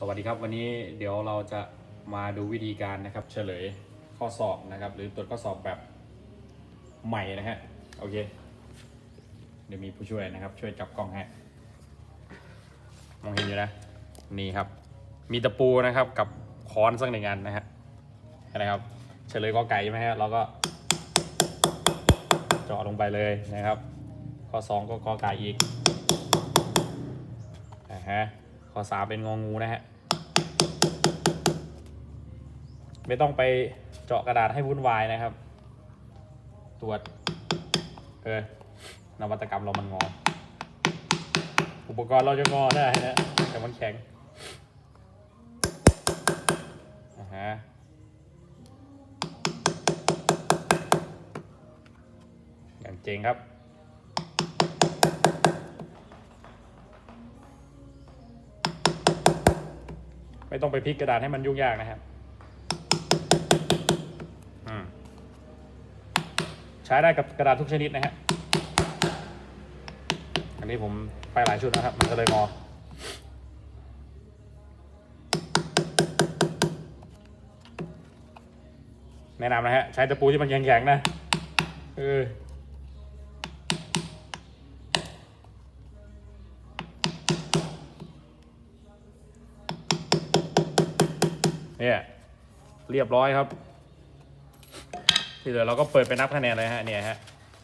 สวัสดีครับวันนี้เดี๋ยวเราจะมาดูวิธีการนะครับ เฉลยข้อสอบนะครับ หรือตรวจข้อสอบแบบใหม่นะฮะโอเค เดี๋ยวมีผู้ช่วยนะครับ ช่วยจับกล้องให้มองเห็นอยู่นะนี่ครับ มีตะปูนะครับกับค้อนสักหนึ่งอันนะฮะเห็นะครับ เฉลยกอไก่ใช่ไหมฮะเราก็เจาะลงไปเลยนะครับ ข้อสองก็กอไก่อีกนะฮะ อสามเป็นงองูนะฮะ ไม่ต้องไปเจาะกระดาษให้วุ่นวายนะครับ ตรวจ เออนวัตกรรมเรามันงอ อุปกรณ์เราจะงอได้นะ แต่มันแข็งอ่าฮะอย่างเจ๋งครับ ไม่ต้องไปพลิกกระดาษให้มันยุ่งยากนะครับใช้ได้กับกระดาษทุกชนิดนะฮะอันนี้ผมไปหลายชุดนะครับ มันก็เลยงอแนะนำนะฮะ ใช้ตะปูที่มันแข็งๆนะ เออ เนี่ยเรียบร้อยครับ ที่เหลือเราก็เปิดไปนับคะแนนเลยฮะเนี่ยฮะ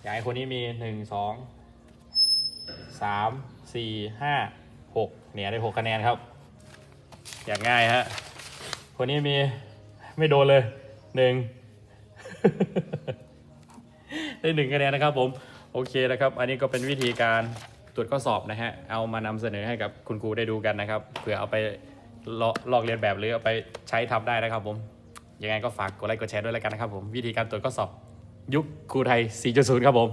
อย่างคนนี้มีหนึ่งสองสามสี่ห้าหกเนี่ยได้หกคะแนนครับ อย่างง่ายฮะคนนี้มีไม่โดนเลยหนึ่งได้หนึ่งคะแนนนะครับผมโอเคนะครับ อันนี้ก็เป็นวิธีการตรวจข้อสอบนะฮะ เอามานำเสนอให้กับคุณครูได้ดูกันนะครับ เผื่อเอาไป ลอกลอกเรียนแบบหรือเอาไปใช้ทำได้นะครับผมยังไงก็ฝากกดไลค์กดแชร์ด้วยแล้วกันนะครับผมวิธีการตรวจข้อสอบยุคครูไทย 4.0 ครับผม